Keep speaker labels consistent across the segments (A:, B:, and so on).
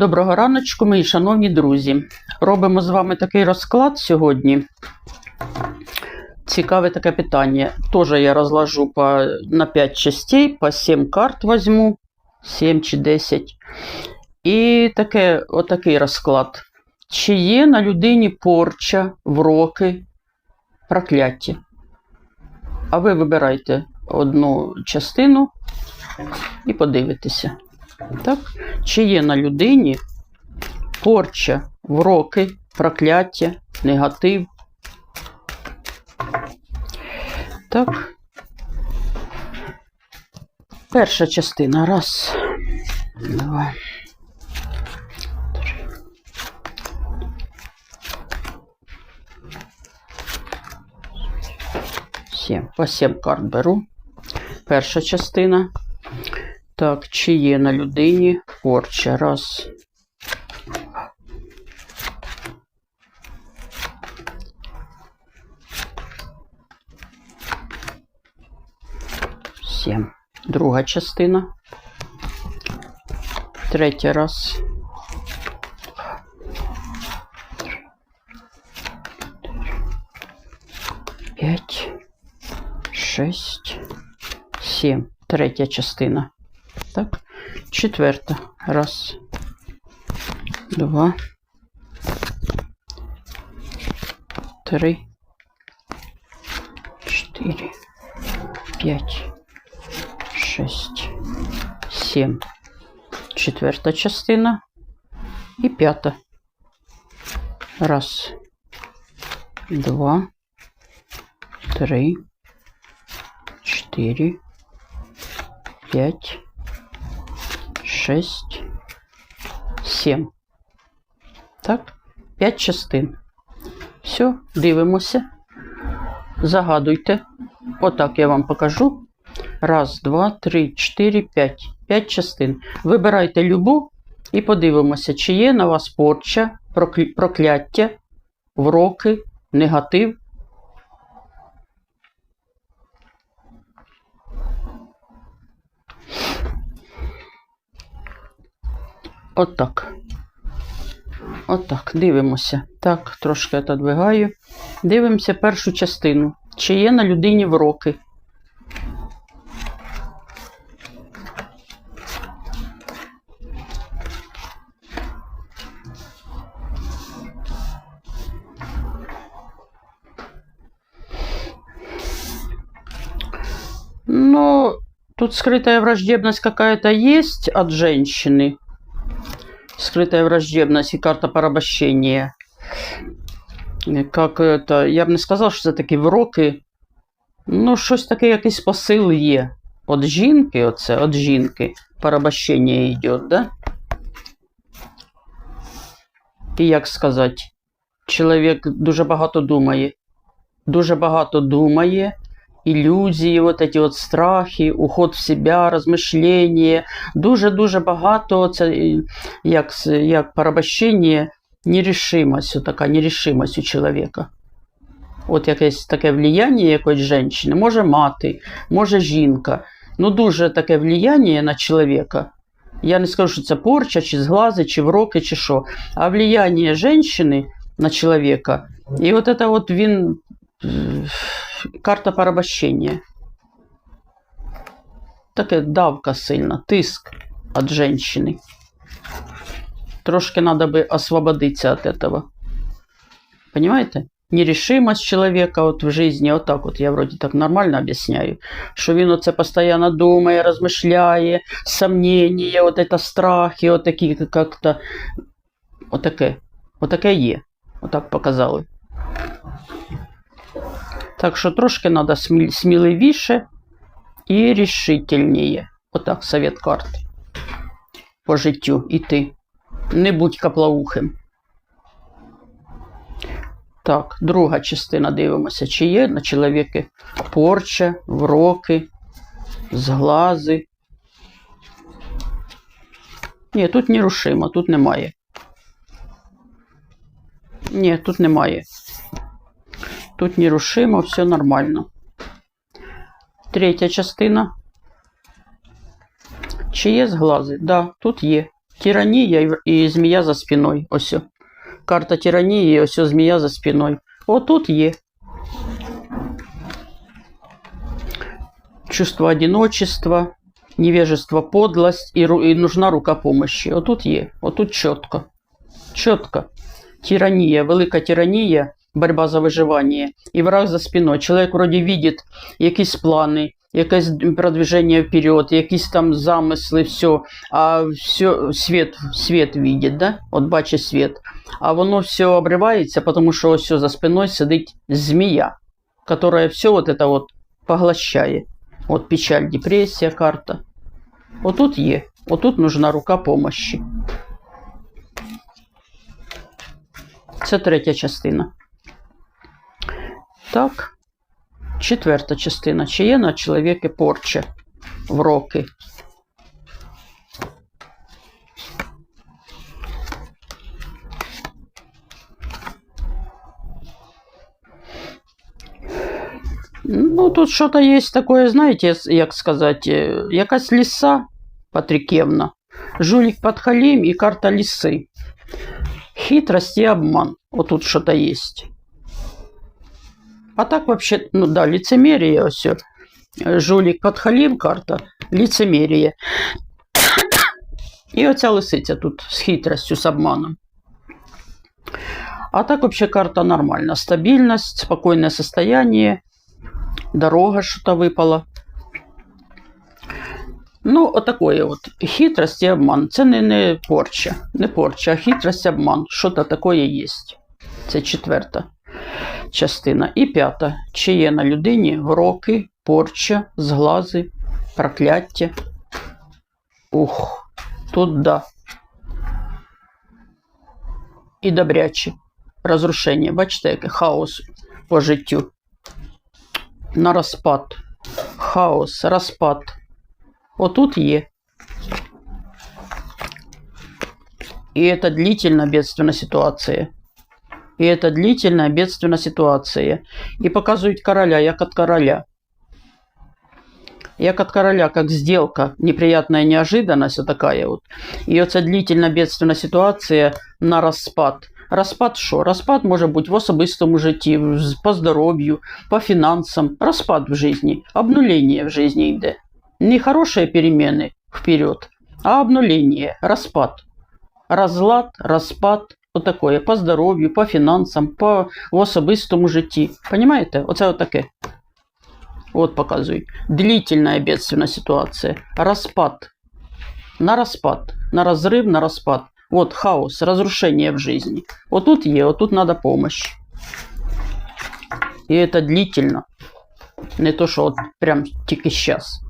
A: Доброго раночку, мої шановні друзі. Робимо з вами такий розклад сьогодні. Цікаве таке питання. Тоже я розложу по, на 5 частей, по 7 карт возьму, 7 чи 10. І таке, отакий розклад. Чи є на людині порча, вроки, прокляття? А ви вибирайте одну частину і подивитеся. Так? Чи є на людині порча, вроки, прокляття, негатив? Так. Перша частина. Раз, два. три. Сім. По сім карт беру. Перша частина. Так, чи є на людині порча? Раз. Сім. Друга частина. Третій раз. П'ять. Шесть. Сім. Третя частина. Так. Четверта. Раз. Два. Три. Чотири. П'ять. Шесть. Сім. Четверта частина. І п'ята. Раз. Два. Три. Чотири. П'ять. Шесть. Сім. Так. П'ять частин. Все, дивимося. Загадуйте. Отак я вам покажу. Раз, два, три, чотири, п'ять. П'ять частин. Вибирайте любу і подивимося, чи є на вас порча, прокляття, вроки, негатив. Отак. Отак, дивимося. Так, трошки отодвигаю. Дивимося першу частину. Чи є на людині вроки? Ну, тут скрытая враждебность какая-то есть от женщины. Скрытая враждебность и карта порабощения. Как это, я б не сказав, що це такі вроки. Ну, щось таке, якийсь посил є. От жінки, оце, от жінки, порабощення йде, да? І як сказати, чоловік дуже багато думає. Дуже багато думає. Ілюзії, от ці от страхи, уход в себе, розмишлення. Дуже-дуже багато це як, с- як порабощення, нерішимость, така нерішимость у чоловіка. От якесь таке влияння якоїсь жінки, може мати, може жінка. Ну, дуже таке влияння на чоловіка. Я не скажу, що це порча, чи зглази, чи вроки, чи що. А влияння жінки на чоловіка. І от це от він е, карта порабощення. Таке давка сильна, тиск від жінки. Трошки надо бы освободиться от этого. Понимаете? Нерешимость человека вот в жизни, вот так вот, я вроде так нормально объясняю, що він оце постійно думає, розмишляє, сомнення, от это страхи, от такі как-то, отаке, отаке є, отак показали. Так що трошки треба сміливіше і рішительніше. Отак совет карт по життю іти. Не будь каплаухим. Так, друга частина дивимося, чи є на чоловіки порча, вроки, зглази. Ні, тут нерушимо, тут немає. Ні, тут немає. Тут нерушимо, все нормально. Третя частина. Чи є зглази? Да, тут є. Тиранія і, і змія за спиною. Ось. о. Карта тиранії, ось о, змія за спиною. Отут є. Чувство одиночества, невежество, подлость і, ру- і нужна рука помощи. Отут є. Отут чітко. Чітко. Тиранія, велика тиранія, Борьба за виживання. І враг за спиною. Чоловік вроді видить якісь плани, якесь продвиження вперед, якісь там замисли, все, а все, світ, світ видить, да? От бачить світ. А воно все обривається, тому що ось за спиною сидить змія, яка все вот это вот поглощає. От печаль, депресія, карта. Отут є. Отут нужна рука помощі. Це третя частина. Так. Четверта частина. Чи є на чоловіки порча в роки? Ну, тут что-то есть такое, знаете, с- як сказать, е, якась ліса Патрикевна, жулик Подхалим и карта лисы. Хитрость и обман. Вот тут что-то есть. А так вообще, ну да, лицемерие все. Жулик Подхалим карта, лицемерие. І оця лисиця тут з хитростю, з обманом. А так вообще карта нормальна. Стабильность, спокойное состояние, дорога что-то выпала. Ну, отакої от хитрость і обман. Це не, не порча, не порча, а хитрость, обман. Що-то таке є. Це четверта частина. І п'ята. Чи є на людині гроки, порча, зглази, прокляття. Ух, тут да. І добряче. Розрушення. Бачите, яке хаос по життю. На розпад. Хаос, розпад. Отут є. И это длительно бедственная ситуация. И это длительная бедственная ситуация. И показывают короля, як от короля. Як от короля, как сделка, неприятная неожиданность вот такая вот. И это длительно бедственная ситуация на розпад. Розпад що? Розпад може бути в особистому житті, в- по здоров'ю, по фінансам. Розпад в житті, обнулення в житті йде. Не хорошие перемены вперед, а обнуление, распад. Разлад, распад, вот такое, по здоров'ю, по фінансам, по в особистому житті. Понимаете? Оце отаке. От показують. Длительная бедственная ситуация. Распад. На распад. На разрыв, на распад. Вот хаос, разрушение в жизни. Вот тут є, вот тут надо помощь. И это длительно. Не то, що от прям тільки щас.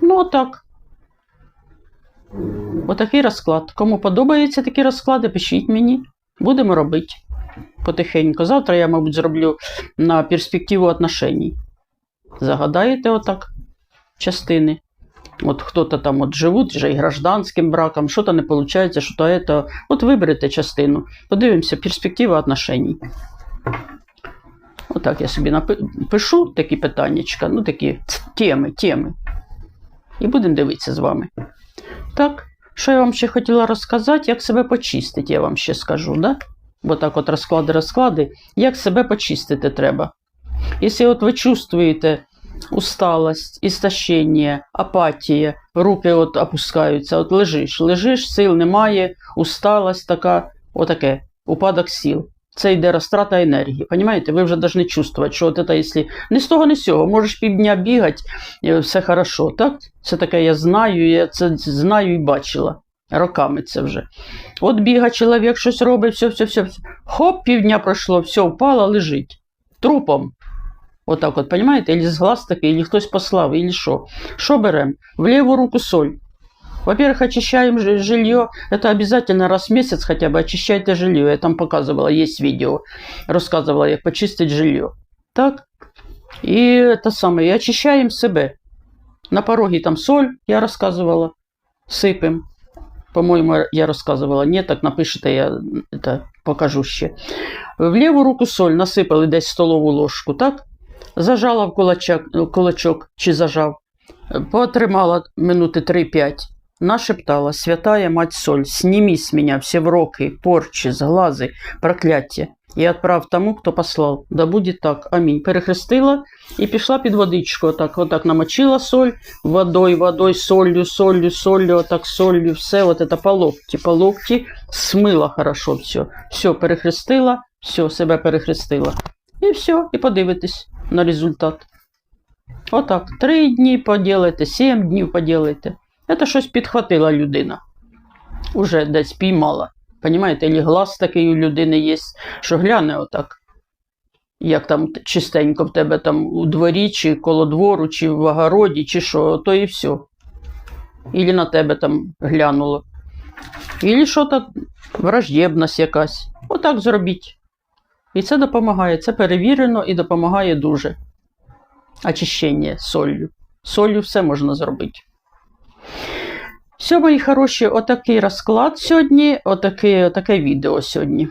A: Ну, отак. Отакий розклад. Кому подобаються такі розклади, пишіть мені. Будемо робити потихеньку. Завтра я, мабуть, зроблю на перспективу отношеній. Загадаєте отак частини. От хто-то там от живуть вже і гражданським браком, що-то не виходить, що то это. От виберете частину. Подивимося, перспектива отношеній. Отак я собі напи- пишу такі питаннячка, ну такі теми, теми. І будемо дивитися з вами. Так, що я вам ще хотіла розказати, як себе почистити, я вам ще скажу, да? Бо так от розклади, розклади, як себе почистити треба. Якщо от ви чувствуєте усталость, істощення, апатія, руки от опускаються, от лежиш, лежиш, сил немає, усталость така, отаке, упадок сил. Це йде розтрата енергії. Понимаєте? Ви вже повинні чувствувати, що от це, якщо не з того, не з цього, можеш півдня бігати, все хорошо, так? Це таке я знаю, я це знаю і бачила. Роками це вже. От біга чоловік, щось робить, все, все, все. все. Хоп, півдня пройшло, все, впало, лежить. Трупом. Отак от, понимаете? Или з глаз такий, или хтось послав, или що. Що беремо? В ліву руку соль. Во-первых, очищаем жи- жилье. Это обязательно раз в месяц хотя бы очищайте жилье. Я там показывала, есть видео. Рассказывала, як почистить жилье. Так? І это самое, і очищаємо себе. На пороге там соль, я рассказывала, сыпем. По-моему, я рассказывала. Нет, так напишите, я это покажу ще. В ліву руку соль насипали десь столову ложку, так? Зажала в кулачок, кулачок чи зажав. Потримала минути 3-5. Нашептала Святая Мать Соль, сними с меня все вроки, порчи, сглазы, проклятия, і отправ тому, хто послав. Да буде так. Амінь. Перехрестила і пішла під водичку. Отак, отак намочила соль, водою, водою, солью, солью, солью, отак солью, все, от это по локті, по локті, смила хорошо все. Все, перехрестила, все, себе перехрестила. І все, і подивитесь на результат. Отак, три дні поділите, сім днів поділите. Це щось підхватила людина. Уже десь піймала. Понімаєте, і глаз такий у людини є, що гляне отак. Як там чистенько в тебе там у дворі, чи коло двору, чи в огороді, чи що, то і все. Ілі на тебе там глянуло. Ілі що то враждебність якась. Отак зробіть. І це допомагає. Це перевірено і допомагає дуже. Очищення солью. Солью все можна зробити. Все, мої хороші, отакий розклад сьогодні, отаке, отаке відео сьогодні.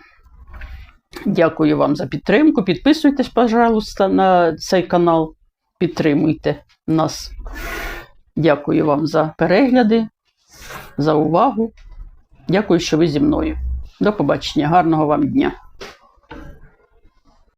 A: Дякую вам за підтримку. Підписуйтесь, пожалуйста, на цей канал. Підтримуйте нас. Дякую вам за перегляди, за увагу. Дякую, що ви зі мною. До побачення. Гарного вам дня!